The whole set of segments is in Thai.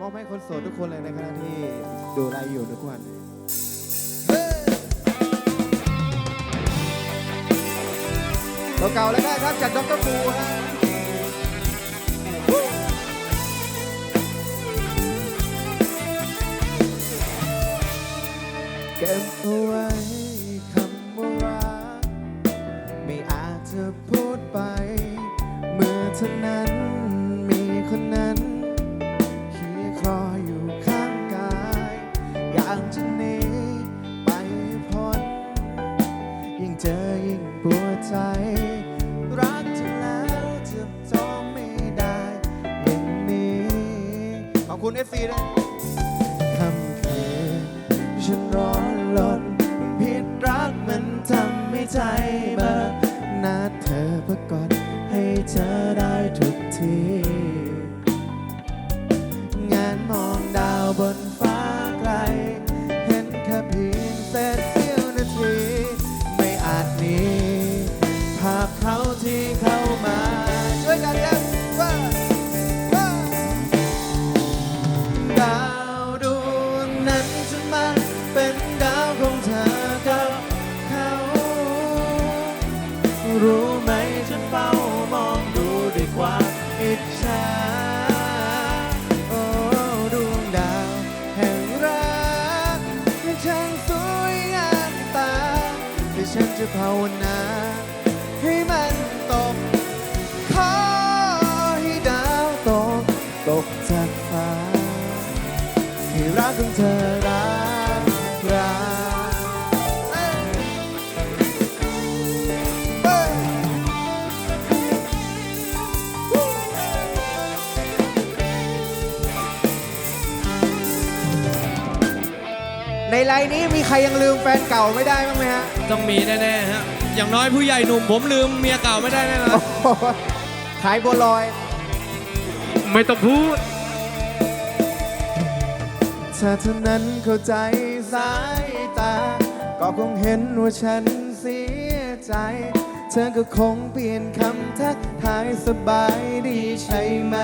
มอบให้คนโสดทุกคนเลยในขณะที่ดูไลฟ์อยู่ทุกวันเก่าๆแล้วก็ครับจากดรปูฮะเก็บเอาไว้คำว่ารักไม่อาจจะพูดไป เมื่อเท่านั้น ยิ่งปวดใจ รักจะแล้วจะจอไม่ได้อย่างนี้ ขอบคุณ FC ด้วยคำคืนฉันร้อนลนผิดรักมันทำให้ใจเบอนัดเธอเพื่อกอดให้เธอได้ทุกที ภาวนาให้มันตก ขอให้ดาวตก ตกจากฟ้าให้รักของเธอ ไลน์นี้มีใครยังลืมแฟนเก่าไม่ได้บ้างไหมฮะต้องมีแน่ๆฮะอย่างน้อยผู้ใหญ่หนุ่มผมลืมเมียเก่าไม่ได้แน่นอนโอ้โหขายบัวลอย ไม่ต้องพูด ถ้าเท่านั้นเข้าใจสายตา ก็คงเห็นว่าฉันเสียใจ เธอก็คงเปลี่ยนคำทักทายสบายดีใช่ไหม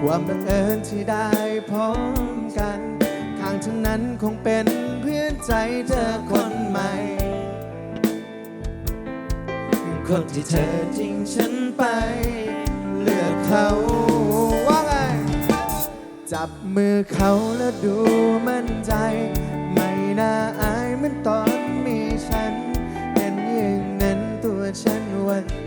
ความบังเอิญที่ได้พบ กันข้งนั้นคงเป็นเพื่อนใจเธอคนใหม่ คนที่เธอทิ้งฉันไป เลือกเขาว่าไง จับมือเขาแล้วดูมั่นใจ ไม่น่าอายเหมือนตอนมีฉันเห็นอย่างนั้นตัวฉันวัน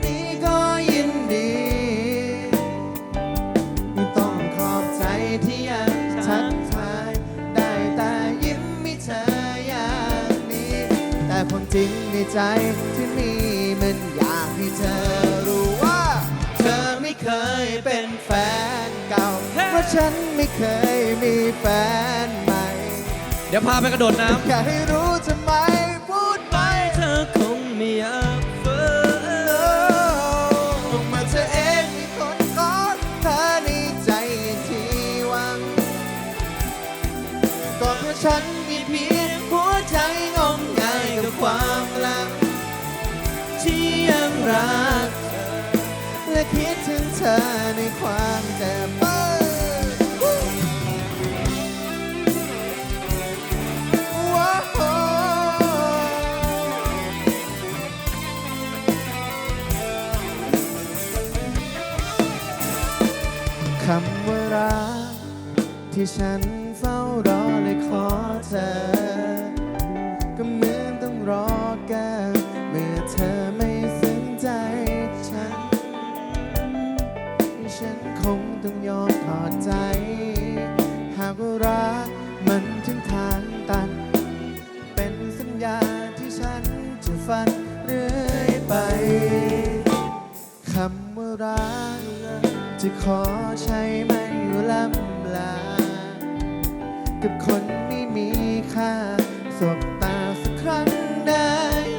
ในใจที่มีมันอยากให้เธอรู้ว่า เธอไม่เคยเป็นแฟนเก่า เพราะฉันไม่เคยมีแฟนใหม่ เดี๋ยวพาไปกระโดดน้อยากให้รู้ทำไมพูดไปำเธอคงไม่อยากฝืนเมื่อเธอเองมีคนกอดเธอในใจอย่างที่หวังก่อนเพราะฉัน ที่ฉันเฝ้ารอและขอเธอ ก็เหมือนต้องรอกันเมื่อเธอไม่สนใจฉัน ฉันคงต้องยอมถอดใจ หากว่ารักมันถึงทางตัน เป็นสัญญาที่ฉันจะฝันเรื่อยไปคำว่ารักจะขอใช้ไม่ลำลา กับคนไม่มีค่าสบตาสักครั้งได้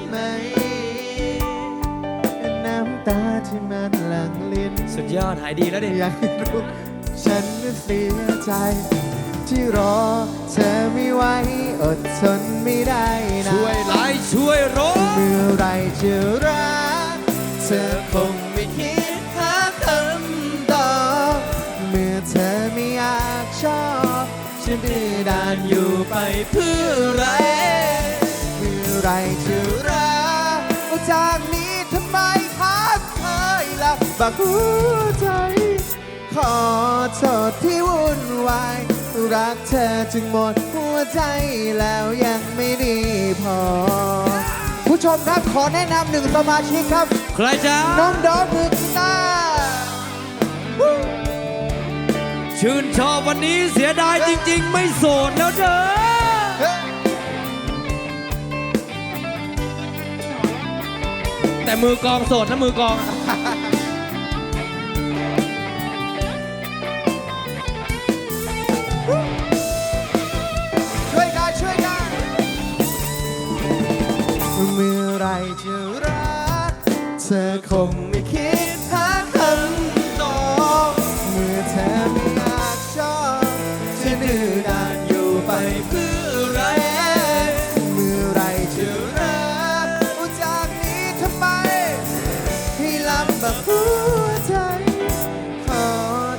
ไหม น้ำตาที่มันหลั่งลิ้นสุดยอดหายดีแล้วดิ อยากให้รู้ฉันนั้นเสียใจ ที่รอเธอไม่ไหวอดทนไม่ได้นะช่วยไลค์ช่วยรถเมื่อไรจะรักเธอคง ดานอยู่ไปเพื่ออะไรเมื่อไรจะรักจากนี้ทำไมขาดเคยลับบักหัวใจ ขอโทษที่วุ่นวายรักเธอจึงหมดหัวใจแล้วยังไม่ดีพอ ผู้ชมครับขอแนะนำหนึ่งสมาชิกครับ ใครจ๊ะน้องดอมมือกีตาร์ ชื่นชอบวันนี้เสียดายจริง ๆ ไม่โสดแล้วเด้อเฮ้ยแต่มือกองโสดนะมือกอง บากหัวใจ ขอ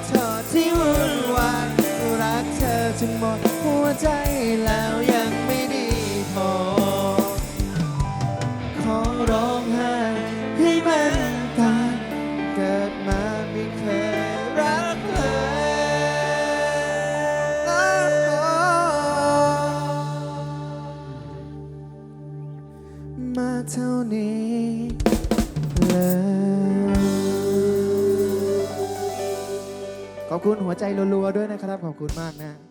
โทษที่วุ่นวายรักเธอจนหมดหัวใจแล้วยังไม่ดีพอ ขอร้องไห้ให้มันตายเกิดมาไม่เคยรักเลยมาเท่านี้เลย ขอบคุณหัวใจรัวๆด้วยนะครับ ขอบคุณมากนะ